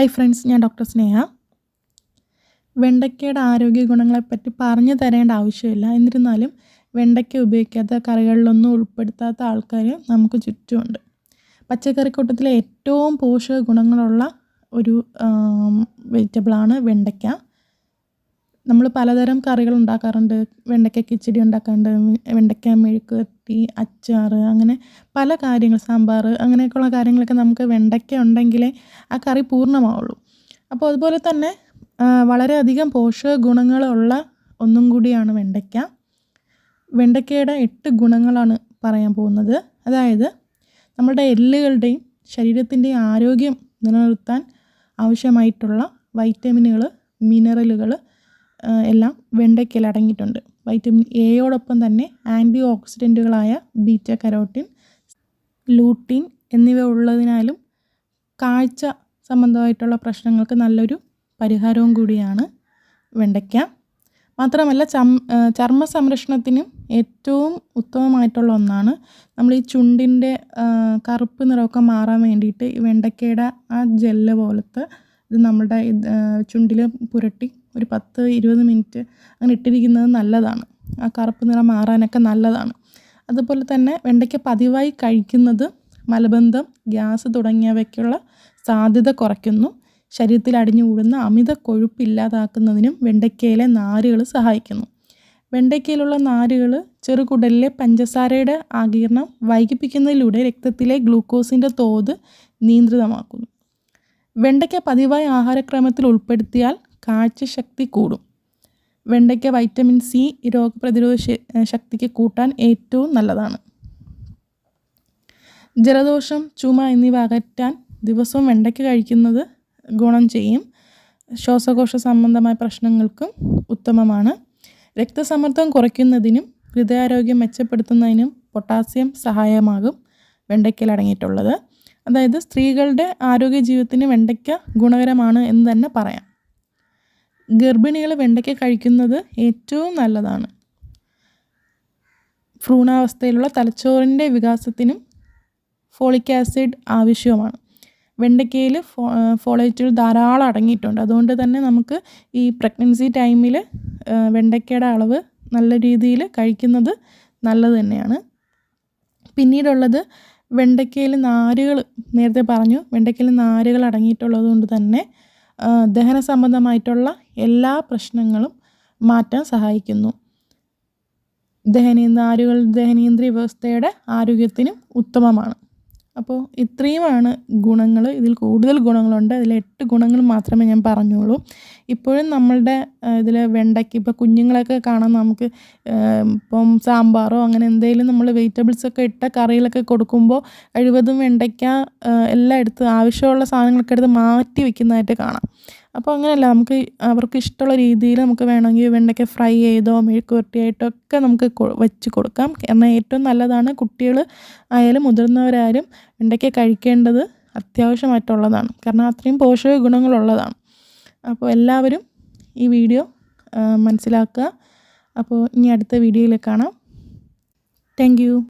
Hi friends ഞാൻ doctor Sneha. വെണ്ടയ്ക്കയുടെ ആരോഗ്യ ഗുണങ്ങളെപ്പറ്റി പറഞ്ഞു തരേണ്ട ആവശ്യമില്ല. എന്നിരുന്നാലും വെണ്ടയ്ക്ക ഉപയോഗിക്കാത്ത കറികളിലൊന്നും ഉൾപ്പെടുത്താത്ത ആൾക്കാർ നമുക്ക് ചുറ്റുമുണ്ട്. പച്ചക്കറിക്കൂട്ടത്തിലെ ഏറ്റവും പോഷക ഗുണങ്ങളുള്ള ഒരു വെജിറ്റബിളാണ് വെണ്ടയ്ക്ക. നമ്മൾ പലതരം കറികൾ ഉണ്ടാക്കാറുണ്ട്. വെണ്ടയ്ക്ക കിച്ചടി ഉണ്ടാക്കാറുണ്ട് വെണ്ടയ്ക്ക മെഴുക്കുവത്തി അച്ചാർ അങ്ങനെ പല കാര്യങ്ങൾ സാമ്പാർ അങ്ങനെയൊക്കെയുള്ള കാര്യങ്ങളൊക്കെ നമുക്ക് വെണ്ടയ്ക്ക ഉണ്ടെങ്കിലേ ആ കറി പൂർണമാവുള്ളൂ. അപ്പോൾ അതുപോലെ തന്നെ വളരെയധികം പോഷക ഗുണങ്ങളുള്ള ഒന്നും കൂടിയാണ് വെണ്ടയ്ക്ക. വെണ്ടയ്ക്കയുടെ എട്ട് ഗുണങ്ങളാണ് പറയാൻ പോകുന്നത്. അതായത് നമ്മുടെ എല്ലുകളുടെയും ശരീരത്തിന്റെയും ആരോഗ്യം നിലനിർത്താൻ ആവശ്യമായിട്ടുള്ള വൈറ്റമിനുകൾ മിനറലുകൾ എല്ലാം വെണ്ടയ്ക്കയിൽ അടങ്ങിയിട്ടുണ്ട്. വൈറ്റമിൻ എയോടൊപ്പം തന്നെ ആന്റി ഓക്സിഡന്റുകളായ ബീറ്റ കരോട്ടിൻ ലൂട്ടീൻ എന്നിവ ഉള്ളതിനാലും കാഴ്ച സംബന്ധമായിട്ടുള്ള പ്രശ്നങ്ങൾക്ക് നല്ലൊരു പരിഹാരവും കൂടിയാണ് വെണ്ടയ്ക്ക. മാത്രമല്ല ചം ചർമ്മ സംരക്ഷണത്തിനും ഏറ്റവും ഉത്തമമായിട്ടുള്ള ഒന്നാണ് നമ്മൾ ഈ ചുണ്ടിന്റെ കറുപ്പ് നിറമൊക്കെ മാറാൻ വേണ്ടിയിട്ട് ഈ വെണ്ടയ്ക്കയുടെ ആ ജെല്ല് പോലത്തെ ഇത് നമ്മുടെ ചുണ്ടിൽ പുരട്ടി ഒരു പത്ത് ഇരുപത് മിനിറ്റ് അങ്ങനെ ഇട്ടിരിക്കുന്നത് നല്ലതാണ്. ആ കറുപ്പ് നിറം മാറാനൊക്കെ നല്ലതാണ്. അതുപോലെ തന്നെ വെണ്ടയ്ക്ക പതിവായി കഴിക്കുന്നത് മലബന്ധം ഗ്യാസ് തുടങ്ങിയവയ്ക്കുള്ള സാധ്യത കുറയ്ക്കുന്നു. ശരീരത്തിൽ അടിഞ്ഞു കൂടുന്ന അമിത കൊഴുപ്പ് ഇല്ലാതാക്കുന്നതിനും വെണ്ടയ്ക്കയിലെ നാരുകൾ സഹായിക്കുന്നു. വെണ്ടയ്ക്കയിലുള്ള നാരുകൾ ചെറുകുടലിലെ പഞ്ചസാരയുടെ ആകീർണം വൈകിപ്പിക്കുന്നതിലൂടെ രക്തത്തിലെ ഗ്ലൂക്കോസിന്റെ തോത് നിയന്ത്രിതമാക്കുന്നു. വെണ്ടയ്ക്ക പതിവായി ആഹാരക്രമത്തിൽ ഉൾപ്പെടുത്തിയാൽ കാഴ്ചശക്തി കൂടും. വെണ്ടയ്ക്ക വൈറ്റമിൻ സി രോഗപ്രതിരോധ ശക്തിക്ക് കൂട്ടാൻ ഏറ്റവും നല്ലതാണ്. ജലദോഷം ചുമ എന്നിവ അകറ്റാൻ ദിവസവും വെണ്ടയ്ക്ക കഴിക്കുന്നത് ഗുണം ചെയ്യും. ശ്വാസകോശ സംബന്ധമായ പ്രശ്നങ്ങൾക്കും ഉത്തമമാണ്. രക്തസമ്മർദ്ദം കുറയ്ക്കുന്നതിനും ഹൃദയാരോഗ്യം മെച്ചപ്പെടുത്തുന്നതിനും പൊട്ടാസ്യം സഹായമാകും വെണ്ടയ്ക്കയിൽ അടങ്ങിയിട്ടുള്ളത്. അതായത് സ്ത്രീകളുടെ ആരോഗ്യ ജീവിതത്തിന് വെണ്ടയ്ക്ക ഗുണകരമാണ് എന്ന് തന്നെ പറയാം. ഗർഭിണികൾ വെണ്ടയ്ക്ക കഴിക്കുന്നത് ഏറ്റവും നല്ലതാണ്. ഭ്രൂണാവസ്ഥയിലുള്ള തലച്ചോറിന്റെ വികാസത്തിനും ഫോളിക് ആസിഡ് ആവശ്യവുമാണ്. വെണ്ടയ്ക്കയിൽ ഫോ ഫോളേറ്റുകൾ ധാരാളം അടങ്ങിയിട്ടുണ്ട്. അതുകൊണ്ട് തന്നെ നമുക്ക് ഈ പ്രഗ്നൻസി ടൈമിൽ വെണ്ടയ്ക്കയുടെ അളവ് നല്ല രീതിയിൽ കഴിക്കുന്നത് നല്ലത് തന്നെയാണ്. പിന്നീടുള്ളത് വെണ്ടയ്ക്കയിൽ നാരുകൾ നേരത്തെ പറഞ്ഞു വെണ്ടയ്ക്കയിൽ നാരുകൾ അടങ്ങിയിട്ടുള്ളത് കൊണ്ട് തന്നെ ദഹന സംബന്ധമായിട്ടുള്ള എല്ലാ പ്രശ്നങ്ങളും മാറ്റാൻ സഹായിക്കുന്നു. ദഹനീ നാരുകൾ ദഹനേന്ദ്രിയ വ്യവസ്ഥയുടെ ആരോഗ്യത്തിനും ഉത്തമമാണ്. അപ്പോൾ ഇത്രയുമാണ് ഗുണങ്ങൾ. ഇതിൽ കൂടുതൽ ഗുണങ്ങളുണ്ട്. അതിൽ എട്ട് ഗുണങ്ങൾ മാത്രമേ ഞാൻ പറഞ്ഞുള്ളൂ. ഇപ്പോഴും നമ്മളുടെ ഇതിൽ വെണ്ടയ്ക്ക് ഇപ്പോൾ കുഞ്ഞുങ്ങളൊക്കെ കാണാൻ നമുക്ക് ഇപ്പം സാമ്പാറോ അങ്ങനെ എന്തെങ്കിലും നമ്മൾ വെജിറ്റബിൾസൊക്കെ ഇട്ട കറികളൊക്കെ കൊടുക്കുമ്പോൾ കഴിവതും വെണ്ടയ്ക്ക എല്ലാം എടുത്ത് ആവശ്യമുള്ള സാധനങ്ങളൊക്കെ എടുത്ത് മാറ്റി വെക്കുന്നതായിട്ട് കാണാം. അപ്പോൾ അങ്ങനെയല്ല നമുക്ക് അവർക്ക് ഇഷ്ടമുള്ള രീതിയിൽ നമുക്ക് വേണമെങ്കിൽ വെണ്ടയ്ക്ക ഫ്രൈ ചെയ്തോ മെഴുക്ക് വരട്ടിയായിട്ടോ ഒക്കെ നമുക്ക് വെച്ച് കൊടുക്കാം. കാരണം ഏറ്റവും നല്ലതാണ് കുട്ടികൾ ആയാലും മുതിർന്നവരായാലും വെണ്ടയ്ക്ക കഴിക്കേണ്ടത് അത്യാവശ്യമായിട്ടുള്ളതാണ്. കാരണം അത്രയും പോഷക ഗുണങ്ങളുള്ളതാണ്. അപ്പോൾ എല്ലാവരും ഈ വീഡിയോ മനസ്സിലാക്കുക. അപ്പോൾ ഇനി അടുത്ത വീഡിയോയിൽ കാണാം. താങ്ക്